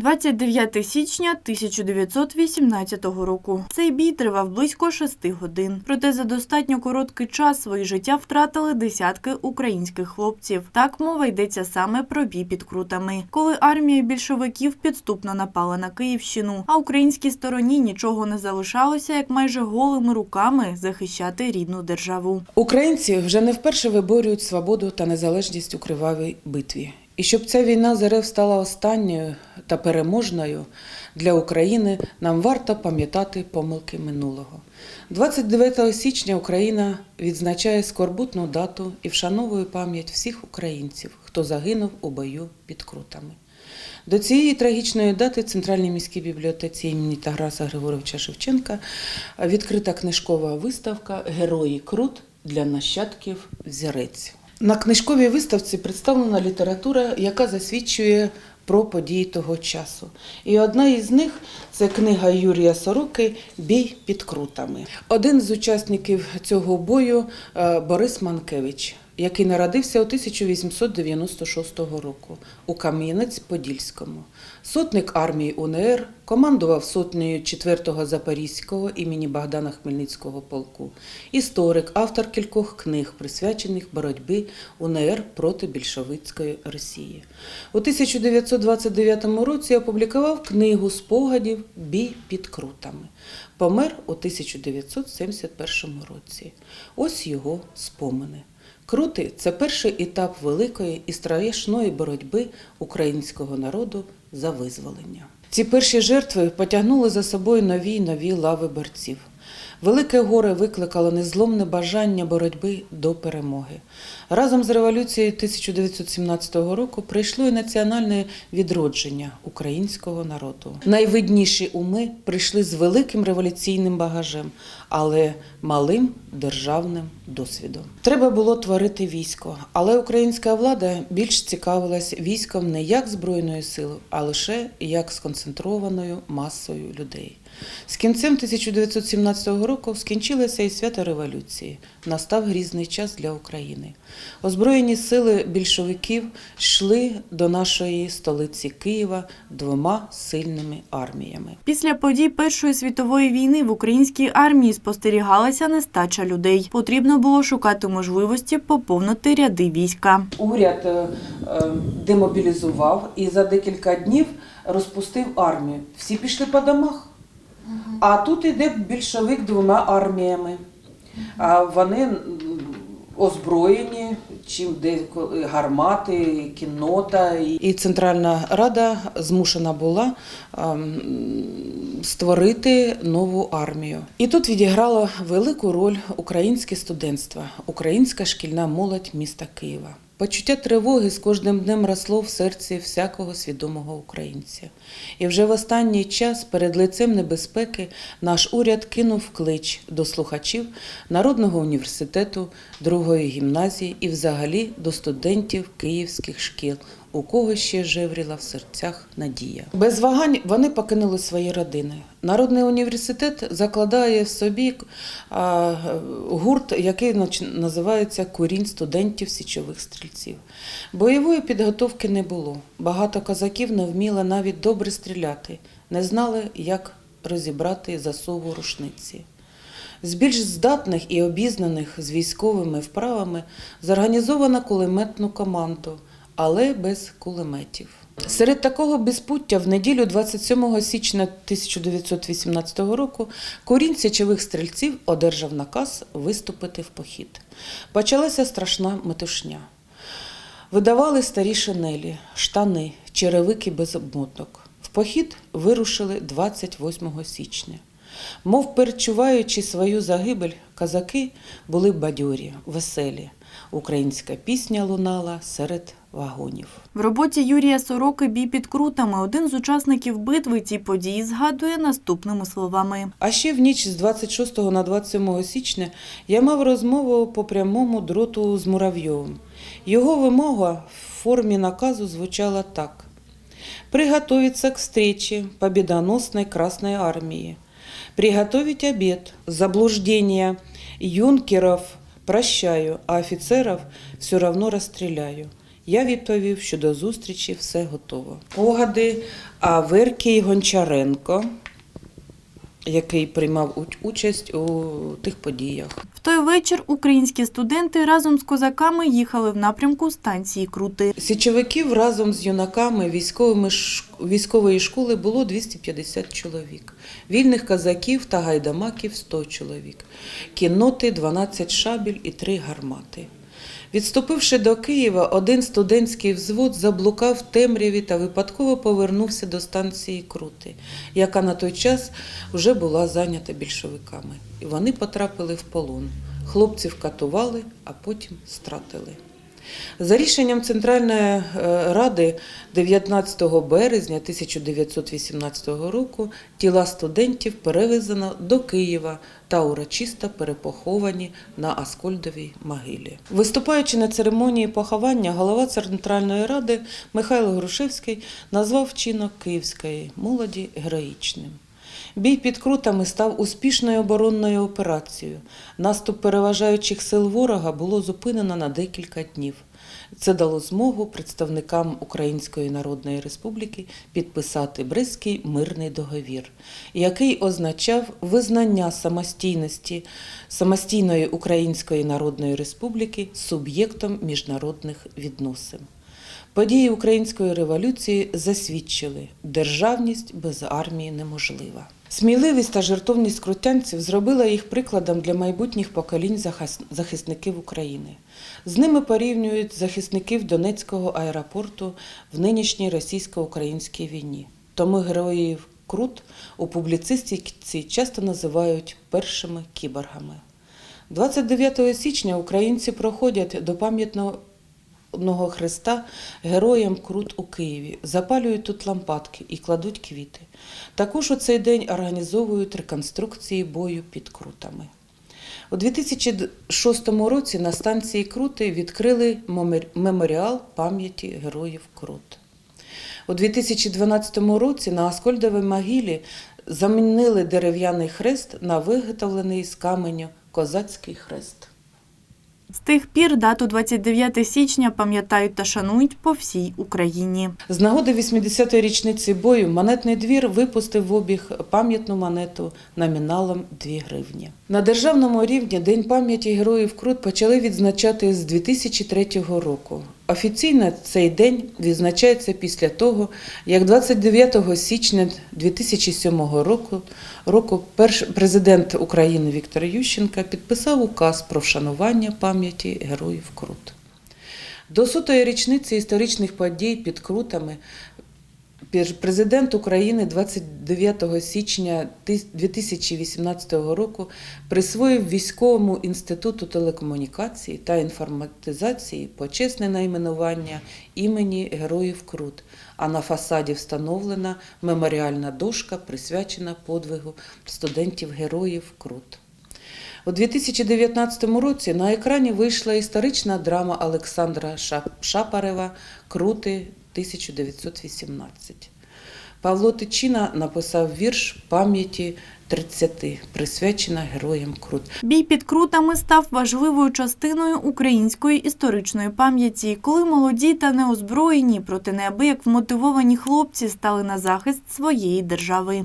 29 січня 1918 року. Цей бій тривав близько шести годин. Проте за достатньо короткий час своє життя втратили десятки українських хлопців. Так мова йдеться саме про бій під крутами, коли армія більшовиків підступно напала на Київщину, а українській стороні нічого не залишалося, як майже голими руками захищати рідну державу. Українці вже не вперше виборюють свободу та незалежність у кривавій битві. І щоб ця війна з РФ стала останньою та переможною для України, нам варто пам'ятати помилки минулого. 29 січня Україна відзначає скорбутну дату і вшановує пам'ять всіх українців, хто загинув у бою під крутами. До цієї трагічної дати в Центральній міській бібліотеці імені Тараса Григоровича Шевченка відкрита книжкова виставка Герої Крут для нащадків взірець. На книжковій виставці представлена література, яка засвідчує про події того часу. І одна із них це книга Юрія Сороки Бій під крутами. Один з учасників цього бою е, Борис Манкевич, який народився у 1896 року у Кам'янець-Подільському. Сотник армії УНР, командував сотнею 4-го Запорізького імені Богдана Хмельницького полку, історик, автор кількох книг, присвячених боротьбі УНР проти більшовицької Росії. У 1929 році опублікував книгу спогадів Бій під крутами. Помер у 1971 році. Ось його спомини. Крути це перший етап великої і страшної боротьби українського народу за визволення. Ці перші жертви потягнули за собою нові й нові лави борців. Велике горе викликало незломне бажання боротьби до перемоги. Разом з революцією 1917 року прийшло і національне відродження українського народу. Найвидніші уми прийшли з великим революційним багажем, але малим державним досвідом. Треба було творити військо, але українська влада більш цікавилась військом не як збройною силою, а лише як сконцентрованою масою людей. З кінцем 1917 року скінчилося і свято революції. Настав грізний час для України. Озброєні сили більшовиків йшли до нашої столиці Києва двома сильними арміями. Після подій Першої світової війни в українській армії спостерігалася нестача людей. Потрібно було шукати можливості поповнити ряди війська. Уряд е, демобілізував і за декілька днів розпустив армію. Всі пішли по домах. А тут іде більшовик двома арміями. А вони озброєні, чим де гармати, кіннота. І Центральна Рада змушена була ем, створити нову армію. І тут відіграло велику роль українське студентство, українська шкільна молодь міста Києва. Почуття тривоги з кожним днем росло в серці всякого свідомого українця. І вже в останній час перед лицем небезпеки наш уряд кинув клич до слухачів Народного університету, другої гімназії і взагалі до студентів київських шкіл, у кого ще жевріла в серцях надія. Без вагань вони покинули свої родини. Народний університет закладає в собі гурт, який називається Курінь студентів січових стрільців. Бойової підготовки не було. Багато козаків не вміли навіть добре стріляти, не знали, як розібрати засову рушниці. З більш здатних і обізнаних з військовими вправами зорганізовано кулеметну команду, але без кулеметів. Серед такого безпуття в неділю 27 січня 1918 року курінь січових стрільців одержав наказ виступити в похід. Почалася страшна метушня. Видавали старі шинелі, штани, черевики без обмоток. В похід вирушили 28 січня. Мов перечуваючи свою загибель, казаки були бадьорі, веселі. Українська пісня лунала серед вагонів. В роботі Юрія Сороки бій під крутами один з учасників битви ці події згадує наступними словами. А ще в ніч з 26 на 27 січня я мав розмову по прямому дроту з Муравйовим. Його вимога в формі наказу звучала так: приготовиться к встрече победоносной Красной Армии. Приготовить обед. Заблуждения юнкеров прощаю, а офіцерів все равно розстріляю. Я відповів, що до зустрічі все готово. Погади Аверкій Гончаренко, який приймав участь у тих подіях. В той вечір українські студенти разом з козаками їхали в напрямку станції Крути. Січовиків разом з юнаками військовими військової школи було 250 чоловік. Вільних казаків та гайдамаків 100 чоловік. Кінноти 12 шабель і 3 гармати. Відступивши до Києва, один студентський взвод заблукав в темряві та випадково повернувся до станції Крути, яка на той час вже була зайнята більшовиками. І вони потрапили в полон. Хлопців катували, а потім стратили. За рішенням Центральної е, ради 19 березня 1918 року тіла студентів перевезено до Києва та урочисто перепоховані на Аскольдовій могилі. Виступаючи на церемонії поховання, голова Центральної ради Михайло Грушевський назвав вчинок київської молоді героїчним. Бій під крутами став успішною оборонною операцією. Наступ переважаючих сил ворога було зупинено на декілька днів. Це дало змогу представникам Української Народної Республіки підписати Брестський мирний договір, який означав визнання самостійності самостійної Української Народної Республіки суб'єктом міжнародних відносин. Події української революції засвідчили, державність без армії неможлива. Сміливість та жертовність крутянців зробила їх прикладом для майбутніх поколінь захисників України. З ними порівнюють захисників Донецького аеропорту в нинішній російсько-українській війні. Тому героїв Крут у публіцистиці часто називають першими кіборгами. 29 січня українці проходять до пам'ятного одного хреста героям Крут у Києві, запалюють тут лампадки і кладуть квіти. Також у цей день організовують реконструкції бою під Крутами. У 2006 році на станції Крути відкрили меморіал пам'яті героїв Крут. У 2012 році на Аскольдовій могилі замінили дерев'яний хрест на виготовлений з каменю козацький хрест. З тих пір дату 29 січня пам'ятають та шанують по всій Україні. З нагоди 80-ї річниці бою монетний двір випустив в обіг пам'ятну монету номіналом 2 гривні. На державному рівні День пам'яті героїв Крут почали відзначати з 2003 року. Офіційно цей день відзначається після того, як 29 січня 2007 року, року президент України Віктор Ющенка підписав указ про вшанування пам'яті героїв Крут. До сутої річниці історичних подій під Крутами президент України 29 січня 2018 року присвоїв Військовому інституту телекомунікації та інформатизації почесне найменування імені Героїв Крут, а на фасаді встановлена меморіальна дошка, присвячена подвигу студентів-героїв Крут. У 2019 році на екрані вийшла історична драма Олександра Шапарева Крути 1918. Павло Тичина написав вірш пам'яті 30, присвячена героям Крут. Бій під крутами став важливою частиною української історичної пам'яті, коли молоді та неозброєні, проти неабияк вмотивовані хлопці стали на захист своєї держави.